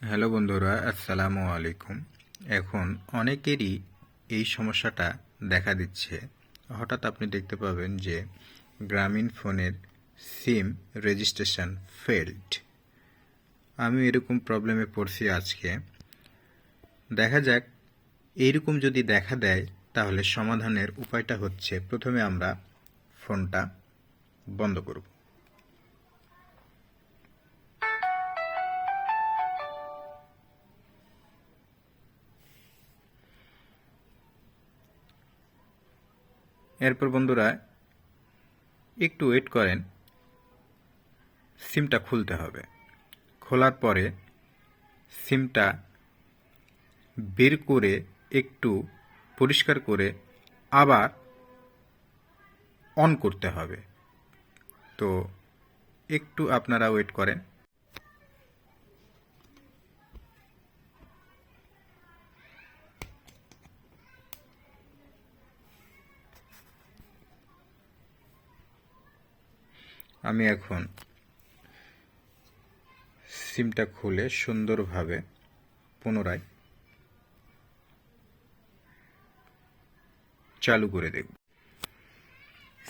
Hello বন্ধুরা, আসসালামু আলাইকুম। এখন অনেকেরই এই সমস্যাটা দেখা দিচ্ছে। হঠাৎ আপনি দেখতে পাবেন যে গ্রামীণ ফোনের সিম রেজিস্ট্রেশন ফেল্ড আমি এরকম প্রবলেমে পড়ছি আজকে। দেখা যাক, এইরকম যদি দেখা দেয়, তাহলে সমাধানের উপায়টা হচ্ছে প্রথমে আমরা ফোনটা বন্ধ করব। এরপর বন্ধুরা, একটু ওয়েট করেন। সিমটা খুলতে হবে। খোলার পরে সিমটা বের করে একটু পরিষ্কার করে আবার অন করতে হবে। তো একটু আপনারা ওয়েট করেন। আমি এখন সিমটা খুলে সুন্দরভাবে পুনরায় চালু করে দেখব।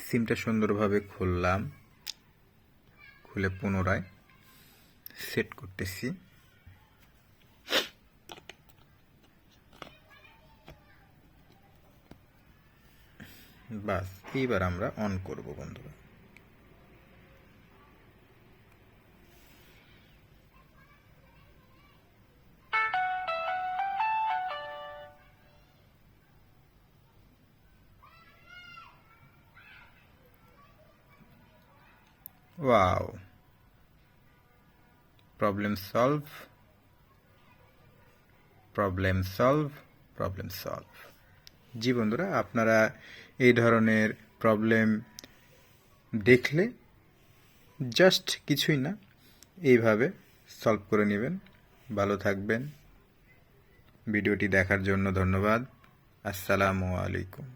সিমটা সুন্দরভাবে খুললাম, খুলে পুনরায় সেট করতেছি। বাস, এইবার আমরা অন করব বন্ধুরা। Wow. Problem solve. Problem solve. Problem solve. জি বন্ধুরা, আপনারা এই ধরনের প্রবলেম দেখলে জাস্ট কিছুই না, এইভাবে সলভ করে নেবেন ভালো থাকবেন ভিডিওটি দেখার জন্য ধন্যবাদ আসসালামু আলাইকুম